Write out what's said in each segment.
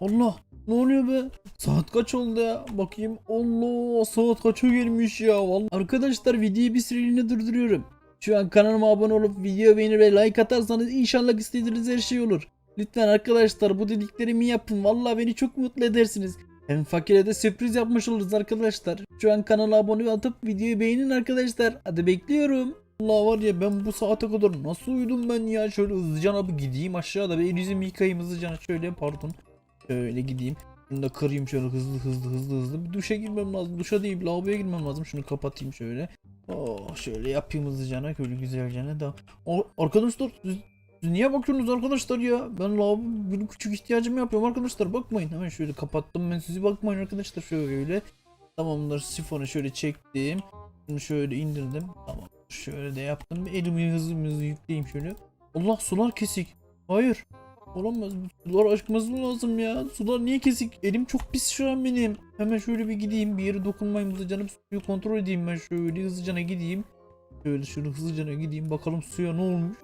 Allah ne oluyor be? Saat kaç oldu ya? Bakayım. Allah saat kaça gelmiş ya? Vallahi. Arkadaşlar videoyu bir süreliğine durduruyorum. Şu an kanalıma abone olup video beğenir ve like atarsanız inşallah istediğiniz her şey olur. Lütfen arkadaşlar bu dediklerimi yapın. Vallahi beni çok mutlu edersiniz. Hem fakire de sürpriz yapmış oluruz arkadaşlar. Şu an kanala abone atıp videoyu beğenin arkadaşlar. Hadi bekliyorum. Allah var ya ben bu saate kadar nasıl uyudum ben ya. Şöyle hızlıca abi gideyim aşağıda bir el yüzümü yıkayayım hızlıca. Şöyle pardon. Şöyle gideyim. Şunu da kırayım şöyle hızlı hızlı hızlı hızlı. Bir duşa girmem lazım. Duşa değil lavaboya girmem lazım. Şunu kapatayım şöyle. Oh şöyle yapayım hızlıca. Şöyle güzelce. Da. Arkadaşlar siz, siz niye bakıyorsunuz arkadaşlar ya? Ben lavabo benim küçük ihtiyacımı yapıyorum arkadaşlar. Bakmayın. Hemen şöyle kapattım ben sizi bakmayın arkadaşlar. Şöyle. Tamamdır sifonu şöyle çektim. Bunu şöyle indirdim. Tamam. Şöyle de yaptım. Elimi hızlı hızlı yükleyeyim şöyle. Allah sular kesik. Hayır. Olamaz. Sular aşkması lazım ya. Sular niye kesik? Elim çok pis şu an benim. Hemen şöyle bir gideyim. Bir yere dokunmayayım hızlıca. Suyu kontrol edeyim ben şöyle hızlıca gideyim. Şöyle şöyle hızlıca gideyim. Bakalım suya ne olmuş.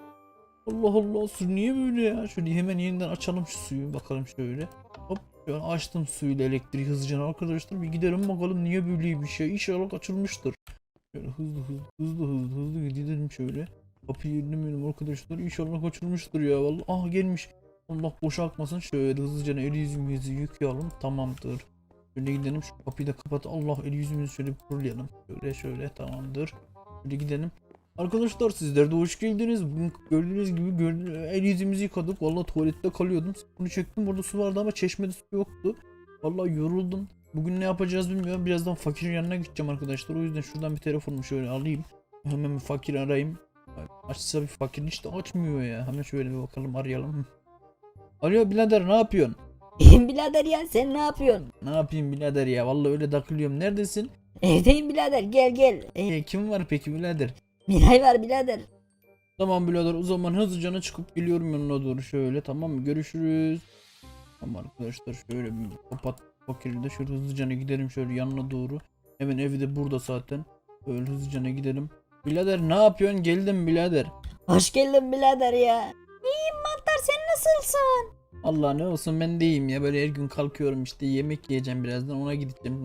Allah Allah su niye böyle ya? Şöyle hemen yeniden açalım şu suyu. Bakalım şöyle. Hop şöyle açtım suyla elektriği hızlıca arkadaşlar. Bir gidelim bakalım niye böyleymiş ya. İnşallah açılmıştır. Şöyle hızlı hızlı hızlı hızlı hızlı gidelim şöyle. Kapıyı önlemeyelim arkadaşlar. İnşallah kaçırmıştır ya. Vallahi ah gelmiş. Allah boşaltmasın. Şöyle hızlıca el yüzümüzü yıkayalım. Tamamdır. Şöyle gidelim. Şu kapıyı da kapat. Allah el yüzümüzü şöyle kurulayalım. Şöyle şöyle tamamdır. Şöyle gidelim. Arkadaşlar sizler de hoş geldiniz. Bugün gördüğünüz gibi gördüğünüz, el yüzümüzü yıkadık. Vallahi tuvalette kalıyordum. Bunu çektim. Burada su vardı ama çeşmede su yoktu. Vallahi yoruldum. Bugün ne yapacağız bilmiyorum. Birazdan fakirin yanına gideceğim arkadaşlar. O yüzden şuradan bir telefonumu şöyle alayım. Hemen bir fakir arayayım. Açsa bir fakir işte açmıyor ya. Hemen şöyle bir bakalım arayalım. Alo birader ne yapıyorsun? Birader ya sen ne yapıyorsun? Ne yapayım birader ya? Vallahi öyle takılıyorum. Neredesin? Evdeyim birader gel gel. E, kim var peki birader? Miray var birader. Tamam birader o zaman hızlıca çıkıp geliyorum yanına doğru şöyle tamam mı? Görüşürüz. Tamam arkadaşlar şöyle bir kapat fakiri de şöyle hızlıca gidelim şöyle yanına doğru. Hemen evi de burada zaten. Böyle hızlıca gidelim. Birader ne yapıyorsun? Geldim birader. Hoş geldin birader ya. Nasılsın? Allah ne olsun ben de iyiyim ya böyle her gün kalkıyorum işte yemek yiyeceğim birazdan ona gideceğim.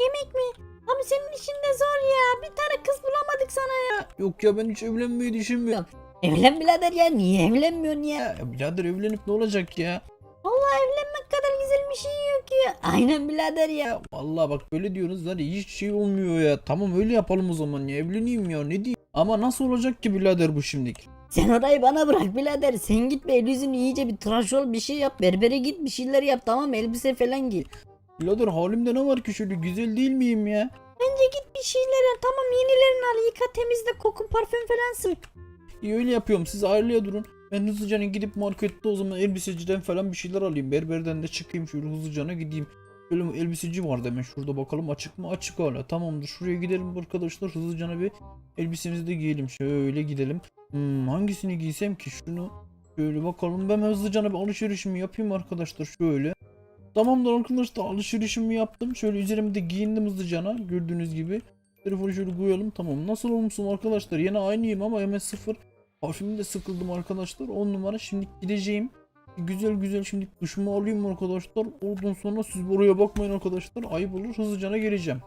Yemek mi? Abi senin işin de zor ya. Bir tane kız bulamadık sana ya. Yok ya ben hiç evlenmeyi düşünmüyorum. Evlen birader ya. Niye evlenmiyorsun ya? Ya birader evlenip ne olacak ya? Allah evlenmek kadar güzel bir şey yok ya. Aynen birader ya. Ya vallahi bak böyle diyorsunuz ya hiç şey olmuyor ya. Tamam öyle yapalım o zaman ya evleneyim ya ne diyeyim. Ama nasıl olacak ki birader bu şimdilik? Sen orayı bana bırak birader. Sen git be el yüzünü iyice bir tıraş ol bir şey yap. Berbere git bir şeyler yap tamam? Elbise falan giy. Birader halimde ne var ki şöyle güzel değil miyim ya? Bence git bir şeyler yap. Tamam yenilerini al. Yıka temizle koku parfüm falan sık. İyi öyle yapıyorum siz aileye durun. Ben hızlıca gidip markette o zaman elbiseciden falan bir şeyler alayım. Berberden de çıkayım şöyle hızlıca gideyim. Böyle bir elbiseci vardı hemen şurada bakalım açık mı? Açık hala. Tamamdır şuraya gidelim arkadaşlar hızlıca bir elbisemizi de giyelim. Şöyle gidelim. Hmm, hangisini giysem ki şunu? Şöyle bakalım ben hızlıca bir alışverişimi yapayım arkadaşlar şöyle. Tamamdır arkadaşlar alışverişimi yaptım. Şöyle üzerimde giyindim hızlıca gördüğünüz gibi. Telefonu şöyle koyalım tamam. Nasıl olmuşsun arkadaşlar? Yine aynıyım ama hemen sıfır. Parfümü de sıkıldım arkadaşlar. 10 numara şimdi gideceğim. Güzel güzel şimdi duşumu alayım arkadaşlar. Oradan sonra siz buraya bakmayın arkadaşlar. Ayıp olur hızlıca geleceğim.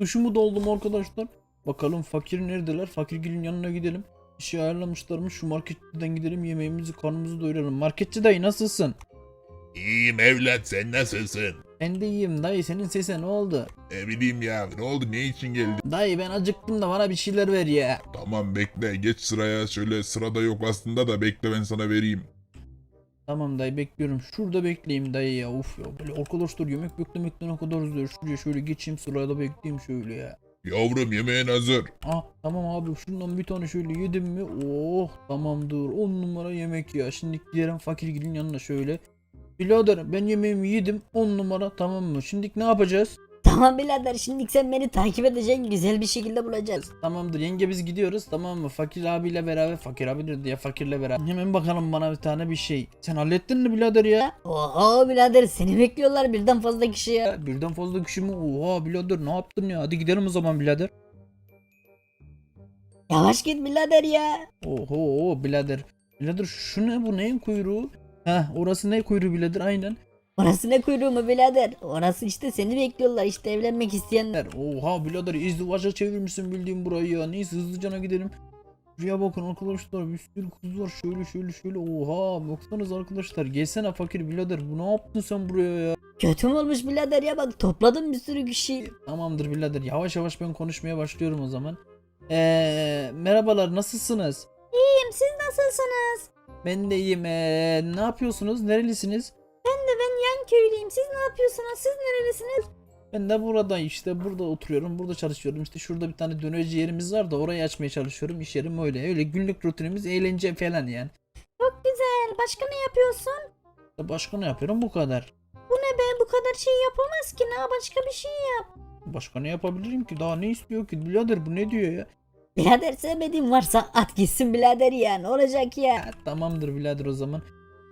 Duşumu da aldım arkadaşlar. Bakalım fakir neredeler? Fakirgilin yanına gidelim. Şey ayarlamışlarmış. Şu marketçiden gidelim yemeğimizi karnımızı doyuralım. Marketçi dayı nasılsın? İyiyim evlat sen nasılsın? Ben de iyiyim dayı senin sese ne oldu? Ne bileyim ya ne oldu ne için geldin? Dayı ben acıktım da bana bir şeyler ver ya. Tamam bekle geç sıraya şöyle sırada yok aslında da bekle ben sana vereyim. Tamam dayı bekliyorum. Şurada bekleyeyim dayı ya. Uf ya böyle arkadaşlar yemek beklemekten o kadar zor. Şuraya şöyle geçeyim sırada bekleyeyim şöyle ya. Yavrum yemeğin hazır. Ah tamam abi şundan bir tane şöyle yedim mi? Oh tamamdır. 10 numara yemek ya. Şimdi gidelim fakirgilin yanına şöyle. Birader ben yemeğimi yedim 10 numara tamam mı? Şimdi ne yapacağız? Tamam birader şimdi sen beni takip edeceksin. Güzel bir şekilde bulacağız. Tamamdır yenge biz gidiyoruz tamam mı? Fakir abiyle beraber fakir abi dedi ya fakirle beraber. Hemen bakalım bana bir tane bir şey. Sen hallettin mi birader ya? Oha birader seni bekliyorlar birden fazla kişi ya. Ya Birden fazla kişi mi? Oha birader ne yaptın ya? Hadi gidelim o zaman birader. Yavaş git birader ya. Oho birader. Birader şu ne bu neyin kuyruğu? Heh orası ne kuyruğu birader aynen. Orası ne kuyruğu mu birader? Orası işte seni bekliyorlar işte evlenmek isteyenler. Oha birader izdivaca çevirmişsin bildiğin burayı ya. Neyse hızlıcana gidelim. Şuraya bakın arkadaşlar bir sürü kız var şöyle şöyle şöyle oha baksanız arkadaşlar gelsene fakir birader bu ne yaptın sen buraya ya Kötü mü olmuş birader ya bak topladım bir sürü kişi. Tamamdır birader yavaş yavaş ben konuşmaya başlıyorum o zaman Eee merhabalar nasılsınız İyiyim siz nasılsınız? Ben de iyiyim Eee, ne yapıyorsunuz nerelisiniz Ben köylüyüm siz ne yapıyorsunuz siz nerelisiniz? Ben de burada işte burada oturuyorum burada çalışıyorum işte şurada bir tane dönerici yerimiz var da orayı açmaya çalışıyorum iş yerim öyle öyle günlük rutinimiz eğlence falan yani Çok güzel başka ne yapıyorsun? Başka ne yapıyorum bu kadar Bu ne be bu kadar şey yapamaz ki ne başka bir şey yap. Başka ne yapabilirim ki? Daha ne istiyor ki? Birader bu ne diyor ya? Birader sevmediğin varsa at gitsin birader ya ne olacak ya? Ha, tamamdır birader o zaman.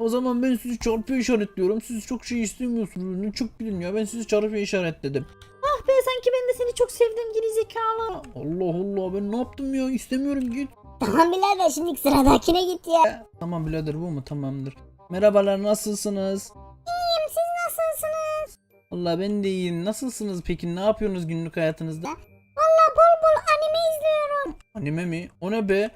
O zaman ben sizi çarpıya işaretliyorum. Siz çok şey istemiyorsunuz. Ne çok bilin ya. Ben sizi çarpıya işaretledim. Ah be sanki ben de seni çok sevdim gerizekalı. Allah Allah ben ne yaptım ya? İstemiyorum git. Tamam birader şimdi sıradakine git ya. Tamam birader bu mu? Tamamdır. Merhabalar nasılsınız? İyiyim siz nasılsınız? Allah ben de iyiyim. Nasılsınız peki? Ne yapıyorsunuz günlük hayatınızda? Valla bol bol anime izliyorum. Anime mi? O ne be?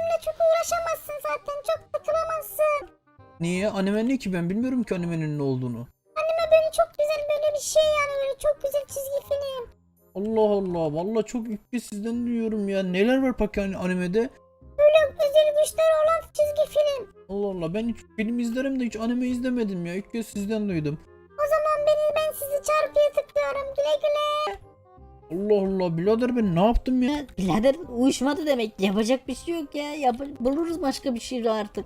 Benimle çok uğraşamazsın zaten. Çok takılamazsın. Niye? Anime ne ki? Ben bilmiyorum ki animenin ne olduğunu. Anime böyle çok güzel böyle bir şey yani. Böyle çok güzel çizgi film. Allah Allah. Vallahi çok ilk sizden duyuyorum ya. Neler var peki hani animede? Böyle özel güçleri olan çizgi film. Allah Allah ben hiç film izlerim de hiç anime izlemedim ya. İlk kez sizden duydum. O zaman beni ben sizi çarpıya tıklıyorum. Güle güle. Allah Allah birader ben ne yaptım ya? Birader uyuşmadı demek yapacak bir şey yok ya Yap buluruz başka bir şey artık.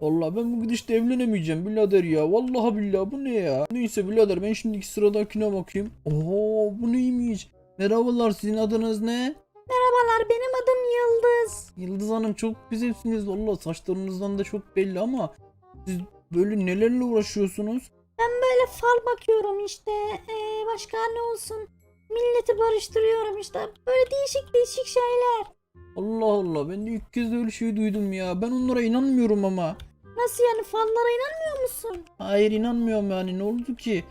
Vallahi ben bu gidişte evlenemeyeceğim birader ya. Vallahi billahi bu ne ya? Neyse birader ben şimdiki sıradakine bakayım. Oo bu neymiş? Merhabalar sizin adınız ne? Merhabalar benim adım Yıldız. Yıldız Hanım çok güzelsiniz. Vallahi saçlarınızdan da çok belli ama siz böyle nelerle uğraşıyorsunuz? Ben böyle fal bakıyorum işte ee, başka ne olsun. Milleti barıştırıyorum işte böyle değişik değişik şeyler. Allah Allah ben de ilk kez öyle şey duydum ya. Ben onlara inanmıyorum ama. Nasıl yani fallara inanmıyor musun? Hayır inanmıyorum yani ne oldu ki?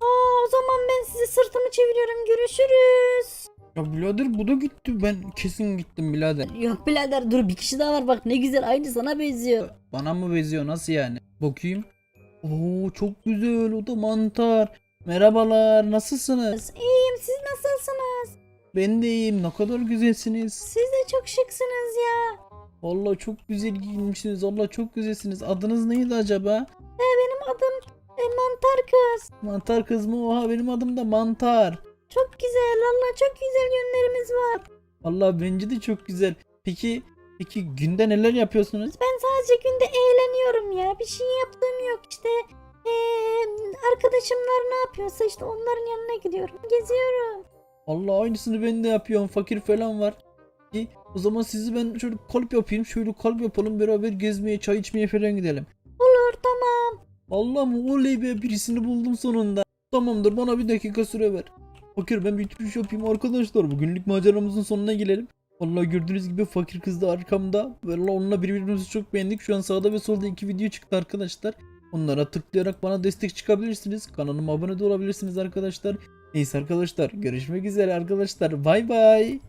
Aa o zaman ben size sırtımı çeviriyorum görüşürüz. Ya birader bu da gitti. Ben kesin gittim birader. Yok birader dur bir kişi daha var bak ne güzel aynı sana benziyor. Bana mı benziyor nasıl yani? Bakayım. Oo çok güzel o da mantar. Merhabalar nasılsınız? İyiyim siz nasılsınız? Ben de iyiyim ne kadar güzelsiniz. Siz de çok şıksınız ya. Vallahi çok güzel giyinmişsiniz. Vallahi çok güzelsiniz. Adınız neydi acaba? E, benim adım e, Mantar Kız. Mantar kız mı? Oha benim adım da Mantar. Çok güzel valla çok güzel yönlerimiz var. Vallahi bence de çok güzel. Peki peki günde neler yapıyorsunuz? Ben sadece günde eğleniyorum ya. Bir şey yaptığım yok işte. Ee, arkadaşımlar ne yapıyorsa işte onların yanına gidiyorum. Geziyorum. Allah aynısını ben de yapıyorum. Fakir falan var. İyi, o zaman sizi ben şöyle kalp yapayım. Şöyle kalp yapalım. Beraber gezmeye, çay içmeye falan gidelim. Olur tamam. Allah'ım oley be birisini buldum sonunda. Tamamdır bana bir dakika süre ver. Fakir ben bir bitiriş yapayım arkadaşlar. Bugünlük maceramızın sonuna gelelim. Vallahi gördüğünüz gibi fakir kız da arkamda. Vallahi onunla birbirimizi çok beğendik. Şu an sağda ve solda iki video çıktı arkadaşlar. Onlara tıklayarak bana destek çıkabilirsiniz. Kanalıma abone de olabilirsiniz arkadaşlar. Neyse arkadaşlar görüşmek üzere arkadaşlar. Bay bay.